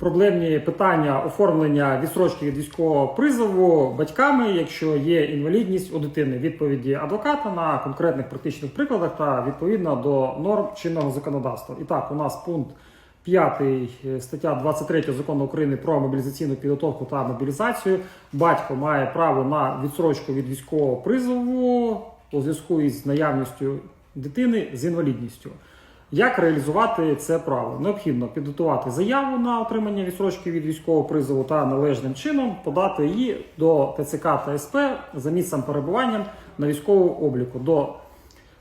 проблемні питання оформлення відсрочки від військового призову батьками, якщо є інвалідність у дитини. Відповіді адвоката на конкретних практичних прикладах та відповідно до норм чинного законодавства. І так, у нас пункт 5 е, стаття 23 закону України про мобілізаційну підготовку та мобілізацію. Батько має право на відсрочку від військового призову у зв'язку із наявністю дитини з інвалідністю. Як реалізувати це право? Необхідно підготувати заяву на отримання відсрочки від військового призову та належним чином подати її до ТЦК та СП за місцем перебування на військовому обліку. До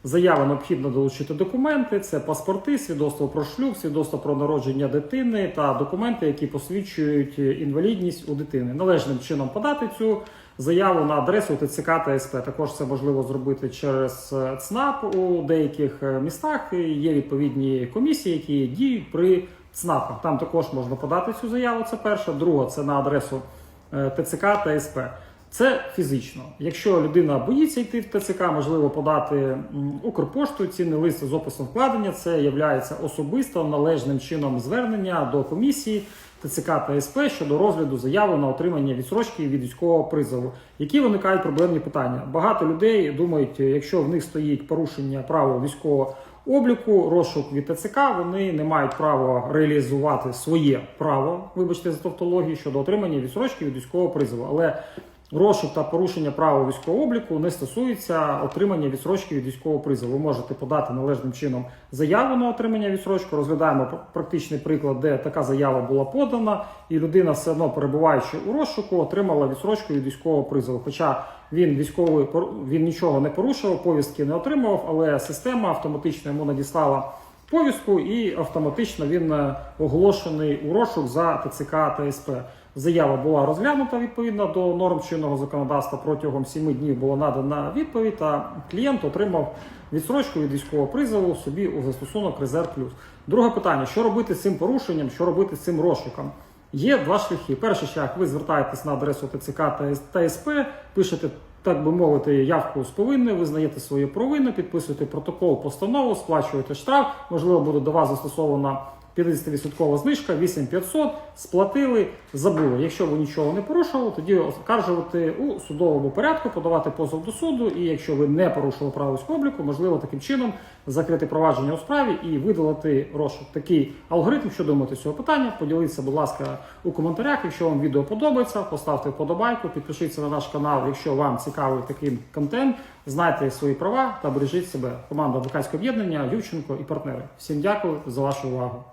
заяви необхідно долучити документи: це паспорти, свідоцтво про шлюб, свідоцтво про народження дитини та документи, які посвідчують інвалідність у дитини. Належним чином подати цю заяву на адресу ТЦК та СП. Також це можливо зробити через е, ЦНАП у деяких е, містах. Є відповідні комісії, які діють при ЦНАПах. Там також можна подати цю заяву. Це перше. Друге, це на адресу е, ТЦК та СП. Це фізично. Якщо людина боїться йти в ТЦК, можливо подати Укрпошту цінний лист з описом вкладення. Це є особисто належним чином звернення до комісії ТЦК та СП щодо розгляду заяви на отримання відсрочки від військового призову. Які виникають проблемні питання? Багато людей думають, якщо в них стоїть порушення правил військового обліку, розшук від ТЦК, вони не мають права реалізувати своє право, вибачте за тавтологію, щодо отримання відсрочки від військового призову. Але Розшук та порушення правил військового обліку не стосується отримання відсрочки від військового призову. Ви можете подати належним чином заяву на отримання відсрочки. Розглядаємо практичний приклад, де така заява була подана, і людина все одно перебуваючи у розшуку, отримала відсрочку від військового призову. Хоча він військовий він нічого не порушував, повістки не отримував, але система автоматично йому надіслала повістку, і автоматично він е, оголошений у розшук за ТЦК та СП. Заява була розглянута відповідно до норм чинного законодавства. Протягом 7 днів була надана відповідь, та клієнт отримав відсрочку від військового призову собі у застосунок Резерв Плюс. Друге питання: що робити з цим порушенням, що робити з цим розшуком? Є два шляхи. Перший шлях ви звертаєтесь на адресу ТЦК та СП, пишете, так би мовити, явку з повинною, визнаєте свою провину, підписуєте протокол, постанову, сплачуєте штраф. Можливо, буде до вас застосована 50% знижка, 8500, сплатили, забули. Якщо ви нічого не порушували, тоді оскаржувати у судовому порядку, подавати позов до суду. І якщо ви не порушили право обліку, можливо таким чином закрити провадження у справі і видалити розшук. Такий алгоритм, що думаєте цього питання, поділіться, будь ласка, у коментарях. Якщо вам відео подобається, поставте вподобайку, підпишіться на наш канал, якщо вам цікавий такий контент. Знайте свої права та бережіть себе. Команда адвокатського об'єднання Ющенко і партнери. Всім дякую за вашу увагу.